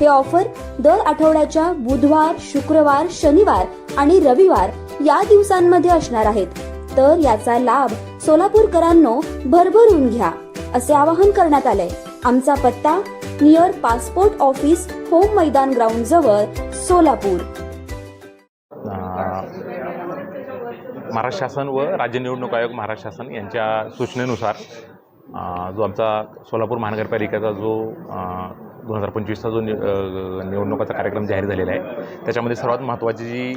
हे ऑफर दर आठवड्याच्या बुधवार शुक्रवार शनिवार आणि रविवार या दिवसांमध्ये असणार आहेत. तर याचा लाभ सोलापूरकरांनो भरभरून घ्या असे आवाहन करण्यात आले आमचा पत्ता नियर पासपोर्ट ऑफिस होम मैदान ग्राउंड जवळ सोलापूर. महाराष्ट्र शासन व राज्य निवडणूक आयोग महाराष्ट्र शासन यांच्या सूचनेनुसार जो आमचा सोलापूर महानगरपालिकेचा जो दोन हजार पंचवीसचा जो नि निवडणुकाचा कार्यक्रम जाहीर झालेला आहे त्याच्यामध्ये सर्वात महत्त्वाची जी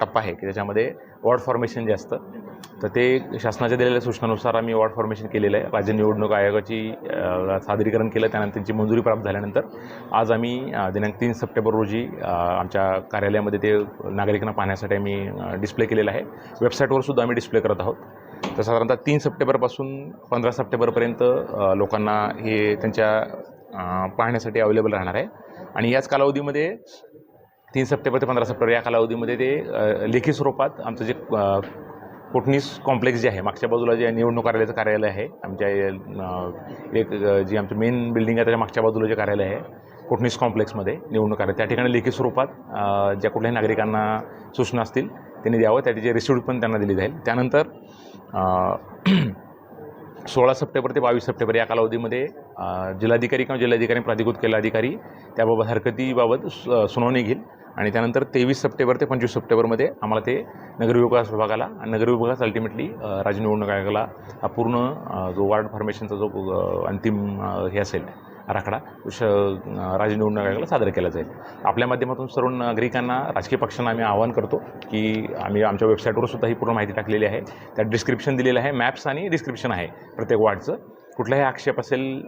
टप्पा आहे की त्याच्यामध्ये वॉर्ड फॉर्मेशन जे असतं तर ते शासनाच्या दिलेल्या सूचनानुसार आम्ही वॉर्ड फॉर्मेशन केलेलं आहे. राज्य निवडणूक आयोगाची सादरीकरण केलं त्यानंतर त्यांची मंजुरी प्राप्त झाल्यानंतर आज आम्ही दिनांक तीन सप्टेंबर रोजी आमच्या कार्यालयामध्ये ते नागरिकांना पाहण्यासाठी आम्ही डिस्प्ले केलेलं आहे. वेबसाईटवर सुद्धा आम्ही डिस्प्ले करत आहोत. तर साधारणतः तीन सप्टेंबरपासून पंधरा सप्टेंबरपर्यंत लोकांना हे त्यांच्या पाहण्यासाठी अवेलेबल राहणार आहे. आणि याच कालावधीमध्ये तीन सप्टेंबर ते पंधरा सप्टेंबर या कालावधीमध्ये ते लेखी स्वरूपात आमचं जे कोटणीस कॉम्प्लेक्स जे आहे मागच्या बाजूला जे निवडणूक कार्यालयाचं कार्यालय आहे आमच्या एक जी आमची मेन बिल्डिंग आहे त्याच्या मागच्या बाजूला जे कार्यालय आहे कोटणीस कॉम्प्लेक्समध्ये निवडणूक कार्यालय त्या ठिकाणी लेखी स्वरूपात ज्या कुठल्याही नागरिकांना सूचना असतील त्यांनी द्यावं त्याची रिसिप्ट पण त्यांना दिली जाईल. त्यानंतर सोळा सप्टेंबर ते बावीस सप्टेंबर या कालावधीमध्ये जिल्हाधिकारी किंवा जिल्हाधिकारी प्राधिकृत केलेला अधिकारी त्याबाबत हरकतीबाबत सु- सुनावणी घेईल आणि त्यानंतर तेवीस सप्टेंबर ते पंचवीस सप्टेंबरमध्ये आम्हाला ते नगरविकास विभागाला आणि नगरविभागास अल्टिमेटली राज्य निवडणूक आयोगाला हा पूर्ण जो वार्ड फॉर्मेशनचा जो अंतिम हे असेल आराखडा श राज्य निवडणूक आयोगाला सादर केला जाईल. आपल्या माध्यमातून सर्व नागरिकांना राजकीय पक्षांना आम्ही आवाहन करतो की आम्ही आमच्या वेबसाईटवर सुद्धा ही पूर्ण माहिती टाकलेली आहे. त्यात डिस्क्रिप्शन दिलेलं आहे मॅप्स आणि डिस्क्रिप्शन आहे प्रत्येक वार्डचं. कुठलाही आक्षेप असेल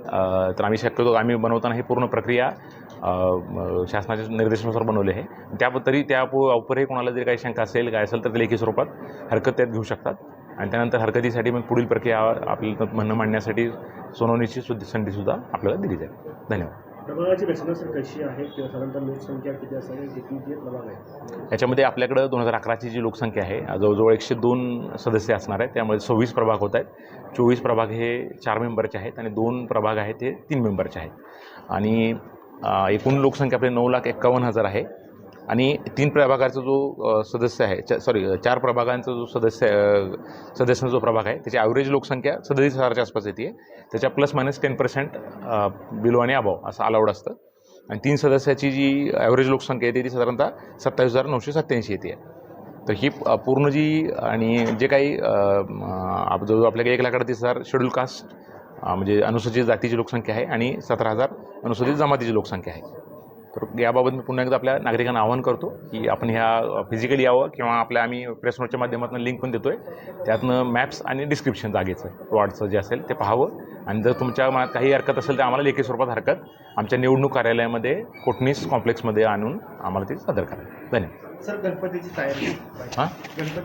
तर आम्ही शक्यतो आम्ही बनवताना ही पूर्ण प्रक्रिया शासनाच्या निर्देशानुसार बनवली आहे. त्या तरी त्या उपरही कोणाला जरी काही शंका असेल काय असेल तर ते लेखी स्वरूपात हरकत त्यात घेऊ शकतात. आणि त्यानंतर हरकतीसाठी मग पुढील प्रक्रिया आपल्याला म्हणणं मांडण्यासाठी सोनवणीची सुद्धा संधीसुद्धा आपल्याला दिली जाईल. धन्यवाद. प्रभागाची रचना सर कशी आहे? किंवा साधारणतः लोकसंख्या किती असावी? किती प्रभाग आहे याच्यामध्ये आपल्याकडं दोन हजार अकराची जी लोकसंख्या आहे जवळजवळ एकशे दोन सदस्य असणार आहेत. त्यामध्ये सव्वीस प्रभाग होत आहेत. चोवीस प्रभाग हे चार मेंबरचे आहेत आणि दोन प्रभाग आहेत ते तीन मेंबरचे आहेत. आणि एकूण लोकसंख्या आपली नऊ लाख एक्कावन्न हजार आहे. आणि तीन प्रभागाचा जो सदस्य आहे च सॉरी चार प्रभागांचा जो सदस्य सदस्यांचा जो प्रभाग आहे त्याची ॲव्हरेज लोकसंख्या सदतीस हजारच्या आसपास येते. त्याच्या plus minus ten percent below आणि अभाव असं अलाउड असतं. आणि तीन सदस्याची जी ॲव्हरेज लोकसंख्या येते ती साधारणतः सत्तावीस हजार नऊशे सत्त्याऐंशी येते. तर ही पूर्ण जी आणि जे काही जो म, आपल्याकडे एक लाख अडतीस हजार शेड्यूल कास्ट म्हणजे अनुसूचित जातीची लोकसंख्या आहे आणि सतरा हजार अनुसूचित जमातीची लोकसंख्या आहे. तर याबाबत मी पुन्हा एकदा आपल्या नागरिकांना आवाहन करतो की आपण ह्या फिजिकली यावं किंवा आपल्या आम्ही प्रेस नोटच्या माध्यमातून लिंक पण देतो आहे त्यातनं मॅप्स आणि डिस्क्रिप्शन जागेचं वॉर्डचं जे असेल ते पाहावं. आणि जर तुमच्या मनात काही हरकत असेल तर आम्हाला लेखी स्वरूपात हरकत आमच्या निवडणूक कार्यालयामध्ये कोटणीस कॉम्प्लेक्समध्ये आणून आम्हाला ती सादर करा धन्यवाद. सर गणपतीची तयारी. हां? गणपती